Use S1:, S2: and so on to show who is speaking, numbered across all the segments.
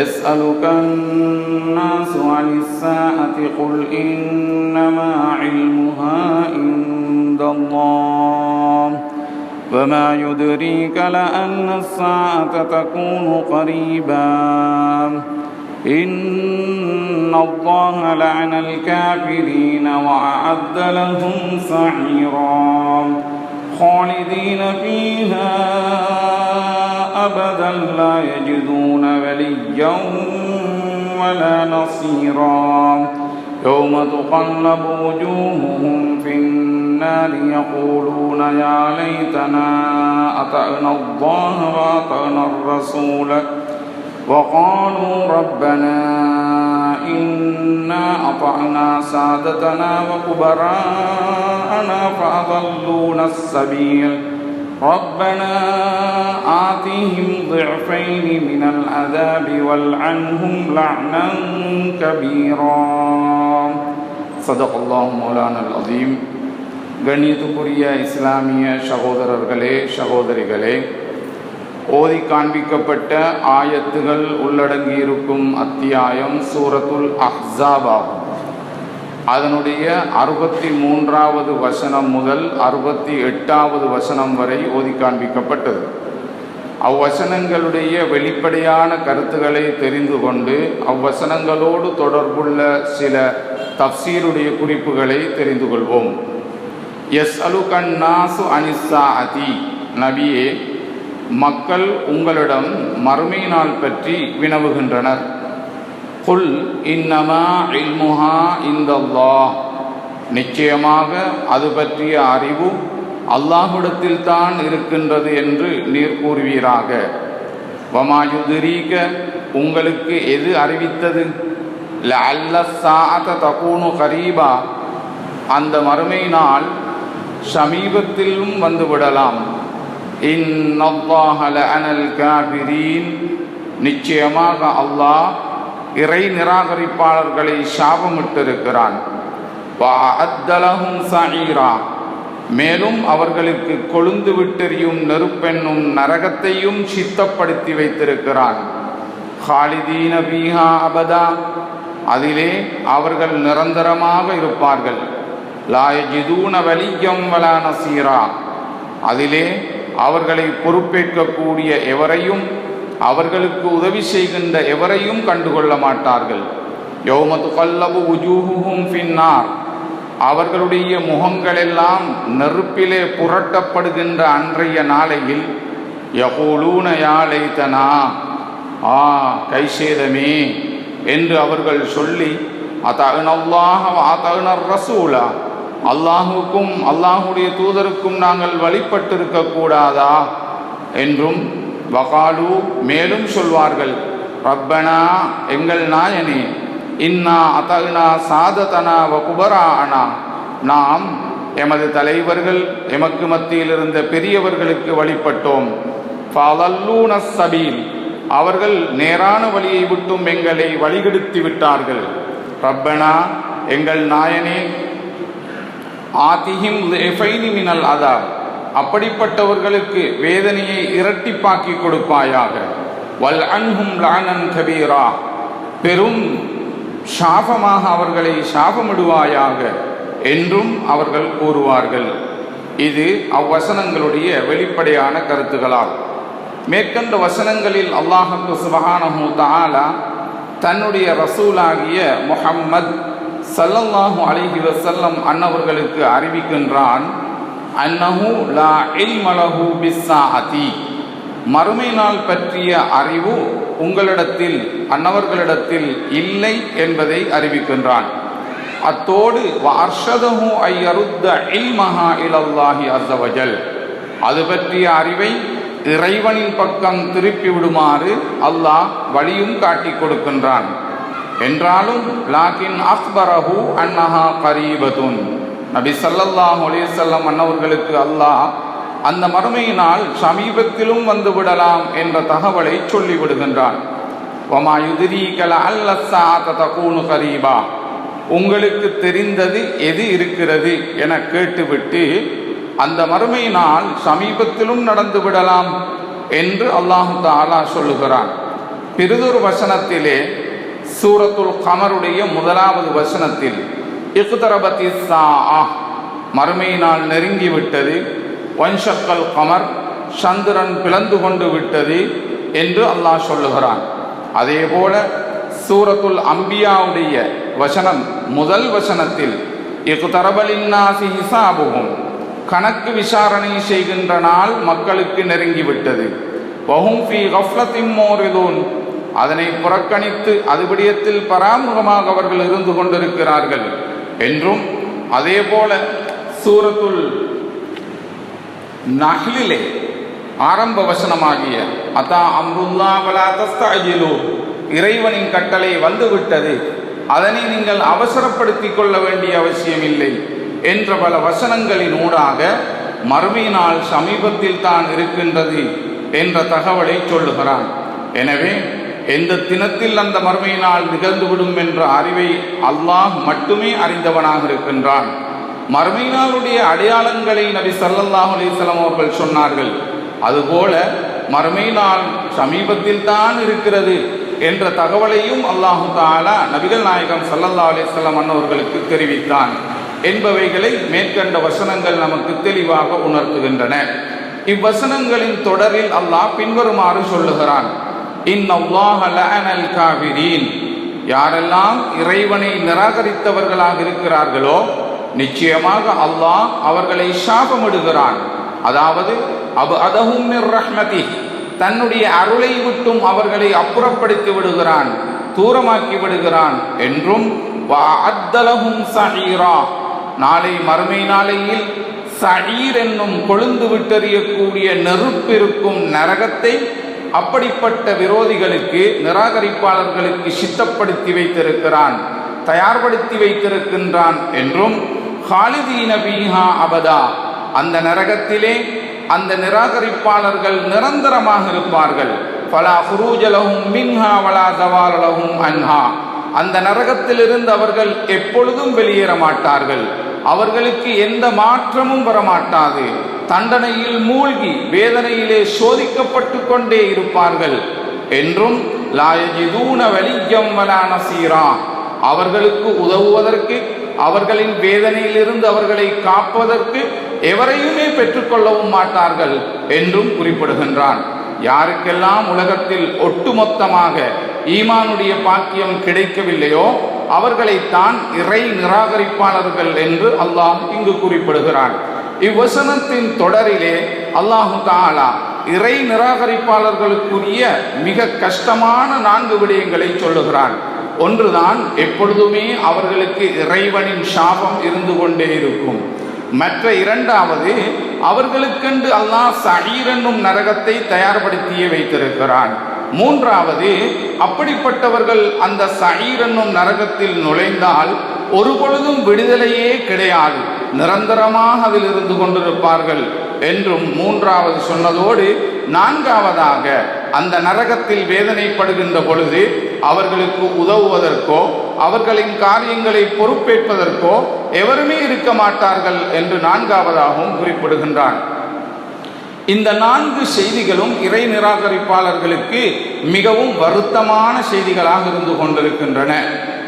S1: يسألك الناس عن الساعة قل إنما علمها عند الله وما يدريك لأن الساعة تكون قريبا. إن الله لعن الكافرين وأعد لهم سعيرا. خالدين فيها أبدا لا يجدون وليا ولا نصيرا. يوم تقلب وجوههم في النار يقولون يا ليتنا أطعنا الله وأطعنا الرسول وقالوا ربنا إنا أطعنا سادتنا وكبراءنا فأضلونا السبيل. ربنا آتهم ضعفين من العذاب والعنهم لعنا كبيرا صدق الله مولانا العظيم கண்ணியத்துக்குரிய இஸ்லாமிய சகோதரர்களே சகோதரிகளே ஓதி காண்பிக்கப்பட்ட ஆயத்துகள் உள்ளடங்கியிருக்கும் அத்தியாயம் சூரத்துல் அஹ்ஸாப் ஆகும் அதனுடைய அறுபத்தி மூன்றாவது வசனம் முதல் அறுபத்தி எட்டாவது வசனம் வரை ஓதி காண்பிக்கப்பட்டது. அவ்வசனங்களுடைய வெளிப்படையான கருத்துக்களை தெரிந்து கொண்டு அவ்வசனங்களோடு தொடர்புள்ள சில தப்சீருடைய குறிப்புகளை தெரிந்து கொள்வோம். எஸ் அலுகன் நாசு அனிசா அதி நபியே மக்கள் உங்களிடம் மறுமை நாள் பற்றி வினவுகின்றனர். குல் இன்னமா இல்முஹா இந்தல்லாஹ் நிச்சயமாக அது பற்றிய அறிவு அல்லாஹுடத்தில் தான் இருக்கின்றது என்று நீர் கூறுவீராக. வமாயுதிரீக உங்களுக்கு எது அறிவித்தது? ல அல்ல சாத தகூனு கரீபா. அந்த மறுமை நாள் சமீபத்திலும் வந்துவிடலாம். அனல் காபிரீன். நிச்சயமாக அல்லாஹ் இறை நிராகரிப்பாளர்களை சாபமிட்டிருக்கிறான். மேலும் அவர்களுக்கு கொழுந்து விட்டெறியும் நெருப்பென்னும் நரகத்தையும் சித்தப்படுத்தி வைத்திருக்கிறான். ஹாலிதீன பீஹா அபதா. அதிலே அவர்கள் நிரந்தரமாக இருப்பார்கள். லாயஜிதூன வலியம் வலா நசீரா. அதிலே அவர்களை பொறுப்பேற்கக்கூடிய எவரையும் அவர்களுக்கு உதவி செய்கின்ற எவரையும் கண்டுகொள்ள மாட்டார்கள். யோமது கல்லபு உஜூஹும் பின்னார் அவர்களுடைய முகங்களெல்லாம் நெருப்பிலே புரட்டப்படுகின்ற அன்றைய நாளையில் யகோலூன யாழைத்தனா ஆ கைசேதமே என்று அவர்கள் சொல்லி அதகுனல்லாக அத்தகுனர் ரசூலா அல்லாஹுக்கும் அல்லாஹுடைய தூதருக்கும் நாங்கள் வழிபட்டிருக்க கூடாதா என்றும் வகாலு மேலும் சொல்வார்கள் ரப்பனா எங்கள் நாயனே இன்னா அத்தகுனா சாததனா வகுபரா அனா நாம் எமது தலைவர்கள் எமக்கு மத்தியில் இருந்த பெரியவர்களுக்கு வழிபட்டோம். ஃபலல்லூன சபீல் அவர்கள் நேரான வழியை விட்டும் எங்களை வழிகெடுத்து விட்டார்கள். ரப்பனா எங்கள் நாயனே ஆதிஹிம் மினல் அதாப். அப்படிப்பட்டவர்களுக்கு வேதனையை இரட்டிப்பாக்கி கொடுப்பாயாக. வல் அன்ஹும் லானன் கபீரா. பெரும் சாபமாக அவர்களை சாபமிடுவாயாக என்றும் அவர்கள் கூறுவார்கள். இது அவ்வசனங்களுடைய வெளிப்படையான கருத்துகளால். மேற்கண்ட வசனங்களில் அல்லாஹு சுபஹானஹு தாலா தன்னுடைய ரசூலாகிய முஹம்மத் சல்லல்லாஹு அலிஹி வசல்லம் அன்னவர்களுக்கு அறிவிக்கின்றான். அன்னஹு லா இல்மலஹு பிஸ்ஸாஹதி. மறுமை நாள் பற்றிய அறிவு உங்களிடத்தில் அன்னவர்களிடத்தில் இல்லை என்பதை அறிவிக்கின்றான். அத்தோடு அர்ஷதஹு ஐயருத்த இல்மஹா இலல்லாஹி அசவஜல் அது பற்றிய அறிவை இறைவனின் பக்கம் திருப்பி விடுமாறு அல்லாஹ் வழியும் காட்டி கொடுக்கின்றான். என்றாலும் லாக்கின் அக்பரஹு அன்னஹா கரீபதுன். நபி சல்லல்லாஹு ஒலிசல்லம் அன்னவர்களுக்கு அல்லாஹ் அந்த மறுமையினால் சமீபத்திலும் வந்து விடலாம் என்ற தகவலை சொல்லிவிடுகின்றான். ஒமா யுதிரீகல அல்ல தகூனு கரீபா. உங்களுக்கு தெரிந்தது எது இருக்கிறது? என கேட்டுவிட்டு அந்த மறுமையினால் நாள் சமீபத்திலும் நடந்து விடலாம் என்று அல்லாஹு தாலா சொல்லுகிறான். பிரிதொரு வசனத்திலே சூரத்துல் கமருடைய முதலாவது வசனத்தில் இக்குதரபத்தி சா மறுமை நாள் நெருங்கிவிட்டது வன்ஷக்கல் கமர் சந்திரன் பிளந்து கொண்டு விட்டது என்று அல்லாஹ் சொல்லுகிறான். அதே போல சூரத்துல் அம்பியாவுடைய வசனம் முதல் வசனத்தில் இக்குதரபலின்னாசி ஹிசாபுகும் கணக்கு விசாரணை செய்கின்ற நாள் மக்களுக்கு நெருங்கிவிட்டது வஹும் ஃபி கஃப்லத்தின் மோரிதூன். அதனை புறக்கணித்து அது விடயத்தில் பராமுகமாக அவர்கள் இருந்து கொண்டிருக்கிறார்கள். என்றும் அதே போல சூரத்துல் நஹ்லிலே ஆரம்ப வசனமாகிய அதா அம்ருல்லா வலா தஸ்தாஜிலு இறைவனின் கட்டளை வந்துவிட்டது அதனை நீங்கள் அவசரப்படுத்திக் கொள்ள வேண்டிய அவசியமில்லை என்ற பல வசனங்களின் ஊடாக மறுமையினால் சமீபத்தில் தான் இருக்கின்றது என்ற தகவலை சொல்லுகிறான். எனவே எந்த தினத்தில் அந்த மறுமையினால் நிகழ்ந்துவிடும் என்ற அறிவை அல்லாஹ் மட்டுமே அறிந்தவனாக இருக்கின்றான். மறுமையினாருடைய அடையாளங்களை நபி சல்லாஹ் அலைஹி அவர்கள் சொன்னார்கள். அதுபோல மறுமை நாள் சமீபத்தில் தான் இருக்கிறது என்ற தகவலையும் அல்லாஹு தாலா நபிகள் நாயகம் சல்லல்லா அலைஹி அன்னவர்களுக்கு தெரிவித்தான். என்பவைகளை மேற்கண்ட வசனங்கள் நமக்கு தெளிவாக உணர்த்துகின்றன. இவ்வசனங்களின் தொடரில் அல்லாஹ் பின்வருமாறு சொல்லுகிறான். இன்னல்லாஹ யாரெல்லாம் இறைவனை நிராகரித்தவர்களாக இருக்கிறார்களோ நிச்சயமாக அல்லாஹ் அவர்களை சாபமிடுகிறான். அதாவது அபு அதஹும் ரஹ்மதி தன்னுடைய அருளை விட்டும் அவர்களை அப்புறப்படுத்தி விடுகிறான் தூரமாக்கி விடுகிறான் என்றும் அத்தலகும் சஹீரா நாளை மறுமை நாளையில் சஈர் என்னும் கொழுந்து விட்டறியக்கூடிய நெருப்பிருக்கும் நரகத்தை அப்படிப்பட்ட விரோதிகளுக்கு நிராகரிப்பாளர்களுக்கு சித்தப்படுத்தி வைத்திருக்கிறான் தயார்படுத்தி வைத்திருக்கின்றான் என்றும் ஹாலிதீன பீஹா அபதா அந்த நரகத்திலே அந்த நிராகரிப்பாளர்கள் நிரந்தரமாக இருப்பார்கள். பலா ஹுரூஜலகும் மின்ஹா வலா தவாலகும் அன்ஹா. அந்த நரகத்திலிருந்து அவர்கள் எப்பொழுதும் வெளியேற மாட்டார்கள். அவர்களுக்கு எந்த மாற்றமும் வரமாட்டாது. தண்டனையில் மூழ்கி வேதனையிலே சோதிக்கப்பட்டு கொண்டே இருப்பார்கள். என்றும் லாயஜிதூன வலியம் வலான சீரா அவர்களுக்கு உதவுவதற்கு அவர்களின் வேதனையிலிருந்து அவர்களை காப்பதற்கு எவரையுமே பெற்றுக்கொள்ளவும் மாட்டார்கள் என்றும் குறிப்பிடுகின்றான். யாருக்கெல்லாம் உலகத்தில் ஒட்டுமொத்தமாக ஈமானுடைய பாக்கியம் கிடைக்கவில்லையோ அவர்களைத்தான் இறை நிராகரிப்பாளர்கள் என்று அல்லாஹ் இங்கு குறிப்பிடுகிறான். இவ்வசனத்தின் தொடரிலே அல்லாஹு தாலா இறை நிராகரிப்பாளர்களுக்குரிய மிக கஷ்டமான நான்கு விடயங்களை சொல்லுகிறான். ஒன்றுதான் எப்பொழுதுமே அவர்களுக்கு இறைவனின் சாபம் இருந்து கொண்டே இருக்கும். மற்ற இரண்டாவது அவர்களுக்கென்று அல்லாஹ் சஹீர் என்னும் நரகத்தை தயார்படுத்தியே வைத்திருக்கிறான். மூன்றாவது அப்படிப்பட்டவர்கள் அந்த சஹீர் என்னும் நரகத்தில் நுழைந்தால் ஒருபொழுதும் விடுதலையே கிடையாது. நிரந்தரமாக அதில் இருந்து கொண்டிருப்பார்கள் என்றும் மூன்றாவது சொன்னதோடு நான்காவதாக அந்த நரகத்தில் வேதனைப்படுகின்ற பொழுது அவர்களுக்கு உதவுவதற்கோ அவர்களின் காரியங்களை பொறுப்பேற்பதற்கோ எவருமே இருக்க மாட்டார்கள் என்று நான்காவதாகவும் குறிப்பிடுகின்றான். இந்த நான்கு செய்திகளும் இறை நிராகரிப்பாளர்களுக்கு மிகவும் வருத்தமான செய்திகளாக இருந்து கொண்டிருக்கின்றன.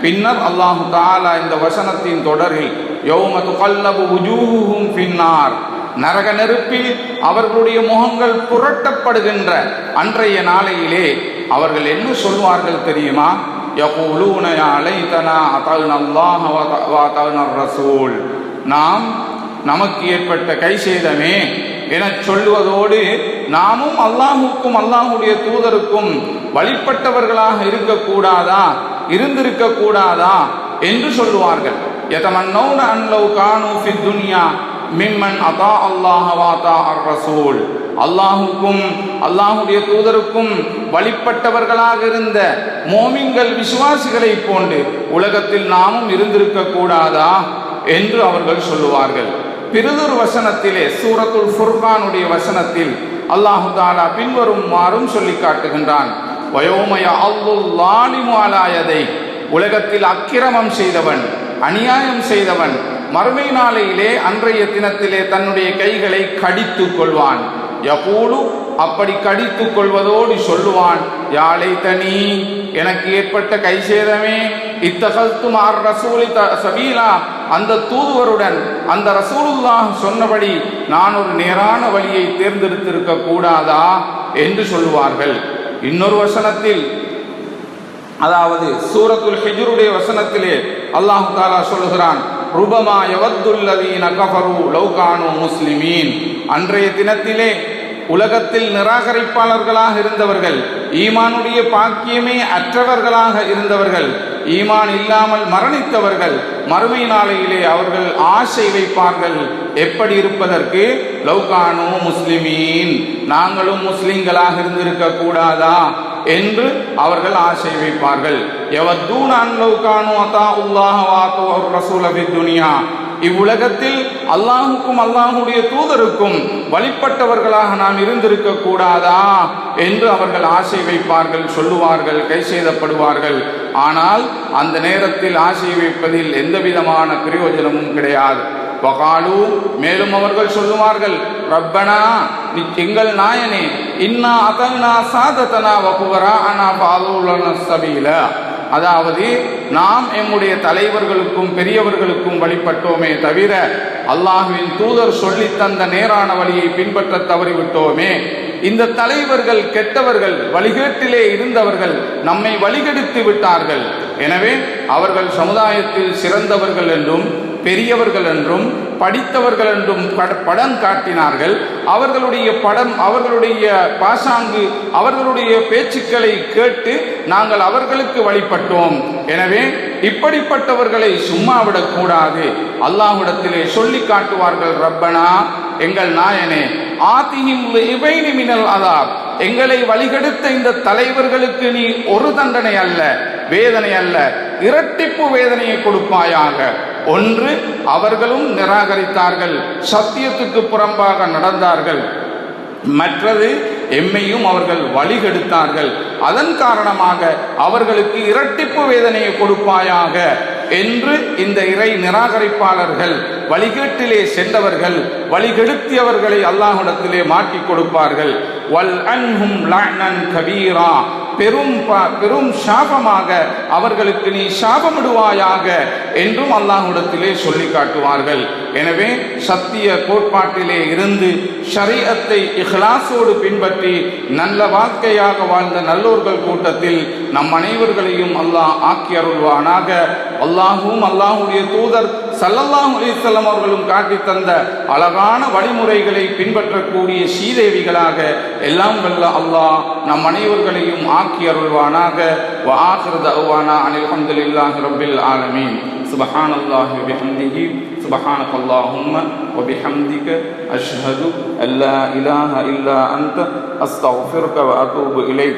S1: பின்னர் அல்லாஹு தாலா இந்த வசனத்தின் தொடரில் யௌமது துகல்லபு உஜூஹும் பின்னார் நரக நெருப்பில் அவர்களுடைய முகங்கள் புரட்டப்படுகின்ற அன்றைய நாளையிலே அவர்கள் என்ன சொல்வார்கள் தெரியுமா? ரசூல். நாம் நமக்கு ஏற்பட்ட கை சேதமே என சொல்லுவதோடு நாமும் அல்லாஹுக்கும் அல்லாஹுடைய தூதருக்கும் வழிபட்டவர்களாக இருக்கக்கூடாதா? இருந்திருக்க கூடாதா என்று சொல்லுவார்கள். எதமன்னௌன அன்லவ் கானு ஃபி துன்யா மிம்மன் அதா அல்லாஹ் வாதா அர் ரசூல். அல்லாஹுக்கும் அல்லாஹுடைய தூதருக்கும் வழிபட்டவர்களாக இருந்த மோமின்கள் விசுவாசிகளை போன்று உலகத்தில் நாமும் இருந்திருக்க கூடாதா என்று அவர்கள் சொல்லுவார்கள். பிறிதொரு வசனத்திலே சூரத்துல் ஃபுர்கானுடைய வசனத்தில் அல்லாஹு தாலா பின்வருமாறும் சொல்லி காட்டுகின்றான். வயோமய அல்லாலிமு உலகத்தில் அக்கிரமம் செய்தவன் அநியாயம் செய்தவன் மறுமை நாளையிலே அன்றைய தினத்திலே தன்னுடைய கைகளை கடித்து கொள்வான். யகூலு அப்படி கடித்துக் கொள்வதோடு சொல்லுவான் யாழை தனி எனக்கு ஏற்பட்ட கை சேதமே. இத்தகத்தும் ரசூலி த சபீலா. அந்த தூதுவருடன் அந்த ரசூலுல்லாஹ் சொன்னபடி நான் ஒரு நேரான வழியை தேர்ந்தெடுத்திருக்க கூடாதா? என்று சொல்லுவார்கள். இன்னொரு வசனத்தில் அதாவது சூரத்துல் ஹிஜுருடைய வசனத்திலே அல்லாஹு தாலா சொல்லுகிறான் ருபமா யவத்துல்லதீன கஃபரு லௌகானு முஸ்லிமீன். அன்றைய தினத்திலே உலகத்தில் நிராகரிப்பாளர்களாக இருந்தவர்கள் ஈமானுடைய பாக்கியமே அற்றவர்களாக இருந்தவர்கள் ஈமான் இல்லாமல் மரணித்தவர்கள் மறுமை நாளையிலே அவர்கள் ஆசை வைப்பார்கள். எப்படி இருப்பதற்கு லவ்கானோ முஸ்லிமீன். நாங்களும் முஸ்லிம்களாக இருந்திருக்க கூடாதா என்று அவர்கள் ஆசை வைப்பார்கள். எவத்தூனான் லௌகானு அதா உல்லாஹ வாத்து ரசூல துனியா. இவ்வுலகத்தில் அல்லாஹுக்கும் அல்லாஹுடைய தூதருக்கும் வழிபட்டவர்களாக நாம் இருந்திருக்க கூடாதா என்று அவர்கள் ஆசை வைப்பார்கள் சொல்லுவார்கள் கை செய்தப்படுவார்கள். ஆனால் அந்த நேரத்தில் ஆசை வைப்பதில் எந்த விதமான பிரயோஜனமும் கிடையாது. வகாலு மேலும் அவர்கள் சொல்லுவார்கள் ரப்பனா நீ எங்கள் நாயனே இன்னா அதனா சாதத்தனா வகுவரா அனா பாதுலன சபையில அதாவது நாம் எம்முடைய தலைவர்களுக்கும் பெரியவர்களுக்கும் வழிபட்டோமே தவிர அல்லாஹுவின் தூதர் சொல்லி தந்த நேரான வழியை பின்பற்ற தவறிவிட்டோமே. இந்த தலைவர்கள் கெட்டவர்கள் வழிகேட்டிலே இருந்தவர்கள் நம்மை வழிகெடுத்து விட்டார்கள். எனவே அவர்கள் சமுதாயத்தில் சிறந்தவர்கள் என்றும் பெரியவர்கள் என்றும் படித்தவர்கள் என்றும் படம் காட்டினார்கள். அவர்களுடைய படம் அவர்களுடைய பாசாங்கு அவர்களுடைய பேச்சுக்களை கேட்டு நாங்கள் அவர்களுக்கு வழிபட்டோம். எனவே இப்படிப்பட்டவர்களை சும்மா விடக்கூடாது. அல்லாஹ்விடத்திலே சொல்லி காட்டுவார்கள் ரப்பனா எங்கள் நாயனே ஆதிஹிம் இவைனி மினல் அதாப். எங்களை வழிகெடுத்த இந்த தலைவர்களுக்கு நீ ஒரு தண்டனை அல்ல வேதனை அல்ல. இரட்டிப்பு வேதனையை கொடுப்பாயாக. ஒன்று அவர்களும் நிராகரித்தார்கள். சத்தியத்துக்கு புறம்பாக நடந்தார்கள். மற்றது எம்மையும் அவர்கள் வழிகெடுத்தார்கள். அதன் காரணமாக அவர்களுக்கு இரட்டிப்பு வேதனையை கொடுப்பாயாக என்று இந்த இறை நிராகரிப்பாளர்கள் வழிகேட்டிலே சென்றவர்கள் வழிகெடுத்தியவர்களை அல்லாஹிடத்திலே மாட்டிக் கொடுப்பார்கள். வல் அன்ஹும் கபீரா. பெரும் பெரும் சாபமாக அவர்களுக்கு நீ சாபமிடுவாயாக என்றும் அல்லாஹுடத்திலே சொல்லி காட்டுவார்கள். எனவே சத்திய கோட்பாட்டிலே இருந்து ஷரியத்தை இஹ்லாசோடு பின்பற்றி நல்ல வாழ்க்கையாக வாழ்ந்த நல்லோர்கள் கூட்டத்தில் நம் அனைவர்களையும் அல்லாஹ் ஆக்கி அருள்வானாக. அல்லாஹும் அல்லாஹுடைய தூதர் சல்லல்லாஹு அலிசல்லம் அவர்களும் காட்டி தந்த அழகான வழிமுறைகளை பின்பற்றக்கூடிய ஸ்ரீதேவிகளாக எல்லாம் வல்ல அல்லாஹ் நம் அனைவர்களையும் ஆக்கி அருள்வானாக وآخر دعوانا عن الحمد لله رب العالمين سبحان الله وبحمده سبحانك اللهم وبحمدك أشهد أن لا إله إلا أنت أستغفرك وأتوب إليك